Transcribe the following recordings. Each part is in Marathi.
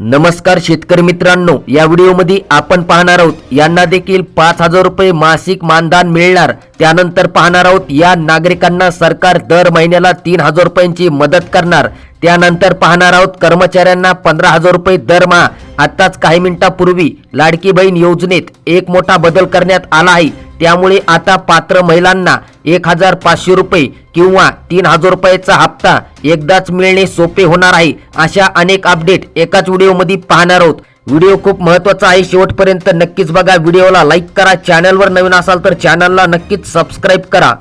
नमस्कार शेतकरी मित्रांनो या व्हिडिओमध्ये आपण पाहणार आहोत यांना देखील पाच हजार रुपये मासिक मानधन मिळणार. त्यानंतर पाहणार आहोत या नागरिकांना सरकार दर महिन्याला तीन हजार रुपयांची मदत करणार. त्यानंतर पाहणार आहोत कर्मचाऱ्यांना पंधरा हजार रुपये दरमहा आताच काही मिनिटापूर्वी लाडकी बहीण योजनेत एक मोठा बदल करण्यात आला आहे. त्यामुळे आता पात्र महिलांना एक हजार पाचशे रुपये किंवा तीन हजार रुपयाचा हप्ता एकदाच मिळणे सोपे होणार आहे अशा अनेक अपडेट एकाच व्हिडिओमध्ये पाहणार आहोत. व्हिडिओ खूप महत्त्वाचा आहे. शेवटपर्यंत नक्कीच बघा. व्हिडिओला लाईक करा. चॅनलवर नवीन असाल तर चॅनलला नक्कीच सबस्क्राईब करा.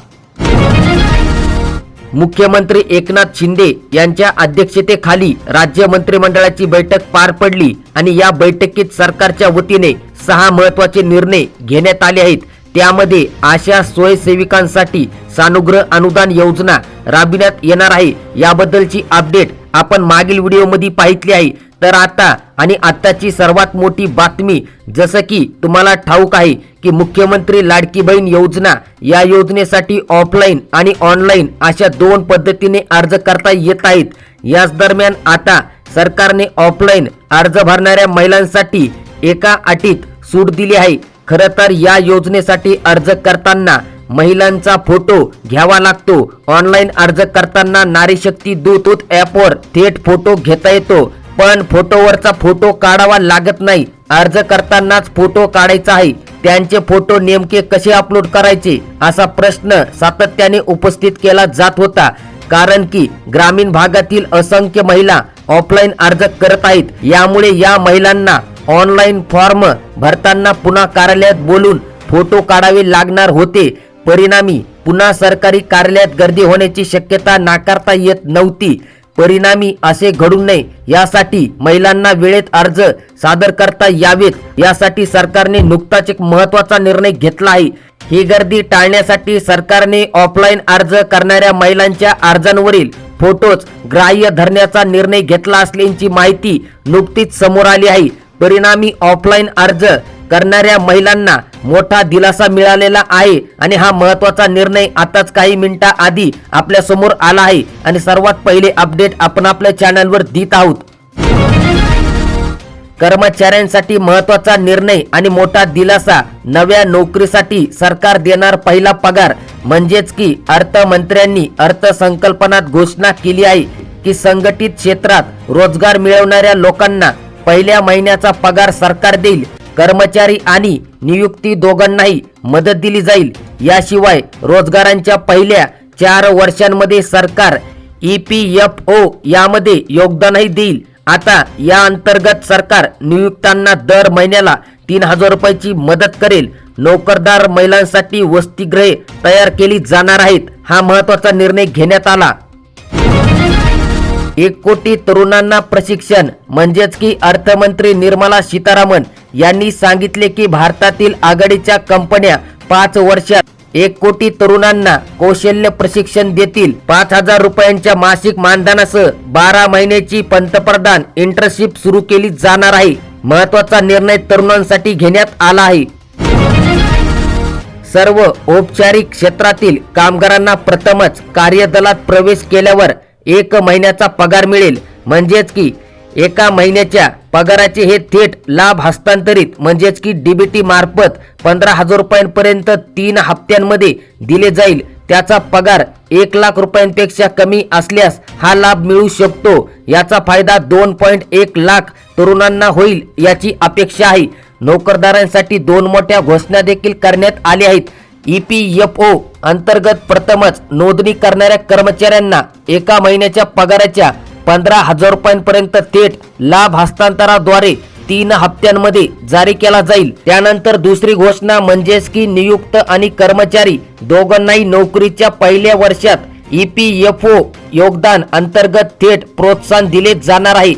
मुख्यमंत्री एकनाथ शिंदे यांच्या अध्यक्षतेखाली राज्य मंत्रिमंडळाची बैठक पार पडली आणि या बैठकीत सरकारच्या वतीने सहा महत्त्वाचे निर्णय घेण्यात आले आहेत. त्यामध्ये अशा स्वयंसेविकांसाठी सानुग्रह अनुदान योजना राबविण्यात येणार आहे. याबद्दलची अपडेट आपण मागील व्हिडिओमध्ये पाहितली आहे. तर आता आणि आत्ताची सर्वात मोठी बातमी जसं की तुम्हाला ठाऊक आहे की मुख्यमंत्री लाडकी बहीण योजना या योजनेसाठी ऑफलाईन आणि ऑनलाईन अशा दोन पद्धतीने अर्ज करता येत आहेत. याच दरम्यान आता सरकारने ऑफलाईन अर्ज भरणाऱ्या महिलांसाठी एका अटीत सूट दिली आहे. खरं तर या योजनेसाठी अर्ज करताना महिलांचा फोटो घ्यावा लागतो. ऑनलाईन अर्ज करताना नारी शक्ती दूत ॲपवर थेट फोटो घेता येतो पण फोटोवरचा फोटो काढावा लागत नाही. अर्ज करतानाच फोटो काढायचा आहे. त्यांचे फोटो नेमके कसे अपलोड करायचे असा प्रश्न सातत्याने उपस्थित केला जात होता. कारण की ग्रामीण भागातील असंख्य महिला ऑफलाईन अर्ज करत आहेत. यामुळे या महिलांना ऑनलाईन फॉर्म भरताना पुन्हा कार्यालयात बोलून फोटो काढावे लागणार होते. परिणामी पुन्हा सरकारी कार्यालयात गर्दी होण्याची शक्यता नाकारता येत नव्हती. परिणामी असे घडू नये यासाठी महिलांना वेळेत अर्ज सादर करता यावेत. यासाठी सरकारने नुकताच एक महत्त्वाचा निर्णय घेतला आहे. ही गर्दी टाळण्यासाठी सरकारने ऑफलाईन अर्ज करणाऱ्या महिलांच्या अर्जांवरील फोटोज ग्राह्य धरण्याचा निर्णय घेतला असल्याची माहिती नुकतीच समोर आली आहे. परिणामी ऑफलाईन अर्ज करणाऱ्या महिलांना मोठा दिलासा मिळालेला आहे आणि हा महत्त्वाचा निर्णय आताच काही मिनिटा आधी आपल्यासमोर आला आहे आणि सर्वात पहिले अपडेट आपण आपल्या चॅनलवर देत आहोत. कर्मचाऱ्यांसाठी महत्त्वाचा निर्णय आणि मोठा दिलासा नव्या नोकरीसाठी सरकार देणार पहिला पगार. म्हणजेच की अर्थमंत्र्यांनी अर्थसंकल्पनात घोषणा केली आहे की संघटित क्षेत्रात रोजगार मिळवणाऱ्या लोकांना पहिल्या महिन्याचा पगार सरकार देईल. कर्मचारी आणि नियुक्ती दोघांनाही मदत दिली जाईल. याशिवाय रोजगारांच्या पहिल्या चार वर्षांमध्ये सरकार ई पी एफ ओ यामध्ये योगदानही देईल. आता या अंतर्गत सरकार नियुक्तांना दर महिन्याला तीन हजार रुपयाची मदत करेल. नोकरदार महिलांसाठी वसतिगृहे तयार केली जाणार आहेत. हा महत्त्वाचा निर्णय घेण्यात आला. एक कोटी तरुणांना प्रशिक्षण म्हणजेच की अर्थमंत्री निर्मला सीतारामन यांनी सांगितले की भारतातील आघाडीच्या कंपन्या पाच वर्षात एक कोटी तरुणांना कौशल्य प्रशिक्षण देतील. पाच हजार रुपयांच्या मासिक मानधनासह बारा महिन्याची पंतप्रधान इंटर्नशिप सुरू केली जाणार आहे. महत्त्वाचा निर्णय तरुणांसाठी घेण्यात आला आहे. सर्व औपचारिक क्षेत्रातील कामगारांना प्रथमच कार्यदलात प्रवेश केल्यावर एक महिन्याचा पगार मिळेल. म्हणजेच की एका महिन्याच्या पगाराचे हे थेट लाभ हस्तांतरित म्हणजेच की डीबीटी मार्फत पंधरा हजार रुपयांपर्यंत तीन हप्त्यांमध्ये दिले जाईल. त्याचा पगार एक लाख रुपयांपेक्षा कमी असल्यास हा लाभ मिळू शकतो. याचा फायदा दोन पॉईंट एक लाख तरुणांना होईल याची अपेक्षा आहे. नोकरदारांसाठी दोन मोठ्या घोषणा देखील करण्यात आल्या आहेत. ई पी एफ ओ अंतर्गत प्रथमच नोंदणी करणाऱ्या कर्मचाऱ्यांना एका महिन्याच्या पगाराच्या पंधरा हजार रुपयांपर्यंत थेट लाभ हस्तांतराद्वारे तीन हप्त्यांमध्ये जारी केला जाईल. त्यानंतर दुसरी घोषणा म्हणजेच की नियुक्त आणि कर्मचारी दोघांनाही नोकरीच्या पहिल्या वर्षात ई पी एफ ओ योगदान अंतर्गत थेट प्रोत्साहन दिले जाणार आहे.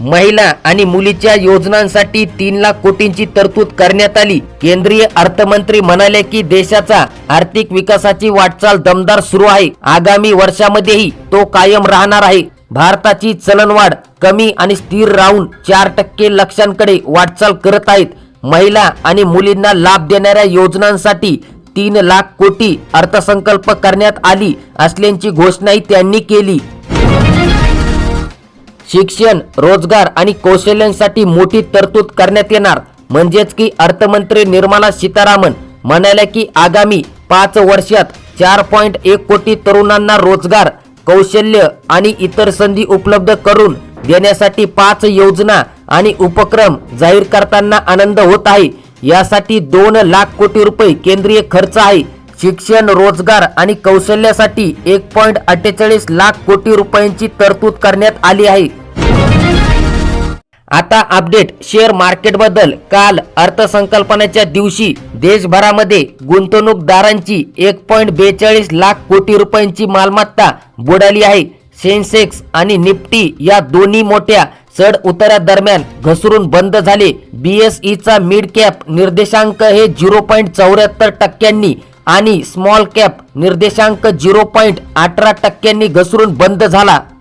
महिला आणि मुलीच्या योजनांसाठी तीन लाख कोटींची तरतूद करण्यात आली. केंद्रीय अर्थमंत्री म्हणाले की देशाचा आर्थिक विकासाची वाटचाल दमदार सुरू आहे. आगामी वर्षामध्येही तो कायम राहणार आहे. भारताची चलनवाढ कमी आणि स्थिर राहून चार टक्के लक्षांकडे वाटचाल करत आहेत. महिला आणि मुलींना लाभ देणाऱ्या योजनांसाठी तीन लाख कोटी अर्थसंकल्प करण्यात आली असल्याची घोषणाही त्यांनी केली. शिक्षण रोजगार आणि कौशल्यांसाठी मोठी तरतूद करण्यात येणार. म्हणजेच की अर्थमंत्री निर्मला सीतारामन म्हणाल्या की आगामी पाच वर्षात चार पॉईंट एक कोटी तरुणांना रोजगार कौशल्य आणि इतर संधी उपलब्ध करून देण्यासाठी पाच योजना आणि उपक्रम जाहीर करताना आनंद होत आहे. यासाठी दोन लाख कोटी रुपये केंद्रीय खर्च आहे. शिक्षण रोजगार आणि कौशल्यासाठी एक पॉईंट अठ्ठेचाळीस लाख कोटी रुपयांची तरतूद करण्यात आली आहे. आता अपडेट शेअर मार्केटबद्दल काल अर्थसंकल्पनेच्या दिवशी देशभरामध्ये गुंतवणूकदारांची एक पॉईंट बेचाळीस लाख कोटी रुपयांची मालमत्ता बुडाली आहे. सेन्सेक्स आणि निफ्टी या दोन्ही मोठ्या चढ उतारादरम्यान घसरून बंद झाले. बीएसईचा मिड कॅप निर्देशांक हे झिरो पॉईंट चौऱ्याहत्तर टक्क्यांनी आणि स्मॉल कॅप निर्देशांक झिरो पॉईंट अठरा टक्क्यांनी घसरून बंद झाला.